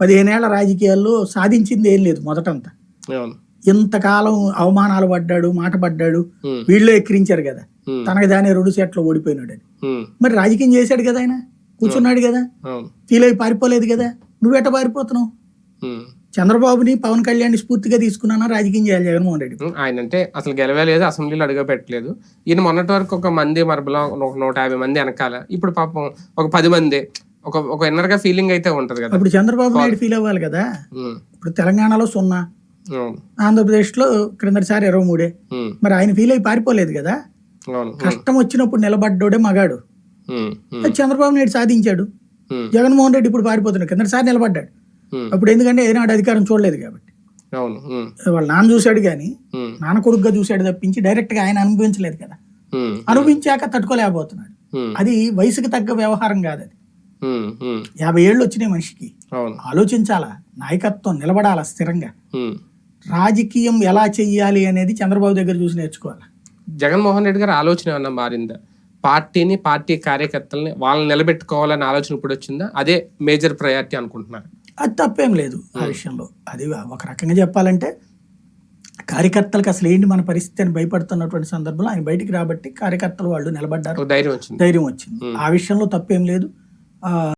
పదిహేనేళ్ళ రాజకీయాల్లో సాధించింది ఏం లేదు మొదటంతా. అవును. ఇంతకాలం అవమానాలు పడ్డాడు మాట పడ్డాడు వీళ్ళే ఎక్కిరించారు కదా. తనకు దాని రెండు సెట్లు ఓడిపోయినాడు మరి రాజకీయం చేశాడు కదా ఆయన? కూర్చున్నాడు కదా? ఫీల్ అయి పారిపోలేదు కదా? నువ్వెట పారిపోతున్నావు. చంద్రబాబుని పవన్ కళ్యాణ్ స్ఫూర్తిగా తీసుకున్నానా రాజకీయం చేయాలి జగన్మోహన్ రెడ్డి? ఆయన అంటే అసలు గెలవలేదు అసెంబ్లీలో అడుగు పెట్టలేదు. ఈయన మొన్నటి వరకు ఒక మంది మరబలో ఒక నూట యాభై మంది వెనకాల. ఇప్పుడు పాపం ఒక పది మంది. ఒక ఒక ఇన్నర్గా ఫీలింగ్ అయితే ఉంటది కదా. అప్పుడు చంద్రబాబు నాయుడు ఫీల్ అవ్వాలి కదా. ఉమ్, ఇప్పుడు తెలంగాణలో సున్నా. అవును ఆంధ్రప్రదేశ్లో క్రిందటిసారి ఇరవై మూడే. ఉమ్, మరి ఆయన ఫీల్ అయి పారిపోలేదు కదా. కష్టం వచ్చినప్పుడు నిలబడ్డోడే మగాడు. చంద్రబాబు నాయుడు సాధించాడు. జగన్మోహన్ రెడ్డి ఇప్పుడు పారిపోతున్నాడు. కిందటిసారి నిలబడ్డాడు. అప్పుడు ఎందుకంటే ఏనాడు అధికారం చూడలేదు కాబట్టి. వాళ్ళ నాన్న చూశాడు కానీ నాన్న కొడుకుగా చూశాడు తప్పించి డైరెక్ట్గా ఆయన అనుభవించలేదు కదా. అనుభవించాక తట్టుకోలేకపోతున్నాడు. అది వయసుకి తగ్గ వ్యవహారం కాదు అది. యాభై ఏళ్ళు వచ్చినాయి మనిషికి ఆలోచించాలా? నాయకత్వం నిలబడాలా స్థిరంగా. రాజకీయం ఎలా చెయ్యాలి అనేది చంద్రబాబు దగ్గర చూసి నేర్చుకోవాలి? జగన్మోహన్ రెడ్డి గారి ఆలోచన ఏమన్నా మారిందా? పార్టీని పార్టీ కార్యకర్తల్ని వాళ్ళని నిలబెట్టుకోవాలనే ఆలోచన ఇప్పుడు వచ్చిందా? అదే మేజర్ ప్రయారిటీ అనుకుంటున్నారు. అది తప్పేం లేదు ఆ విషయంలో. అది ఒక రకంగా చెప్పాలంటే కార్యకర్తలకు అసలు ఏంటి మన పరిస్థితి అని భయపడుతున్నటువంటి సందర్భంలో ఆయన బయటికి రాబట్టి కార్యకర్తలు వాళ్ళు నిలబడ్డారు. ధైర్యం వచ్చింది. ధైర్యం వచ్చింది. ఆ విషయంలో తప్పేం లేదు. uh,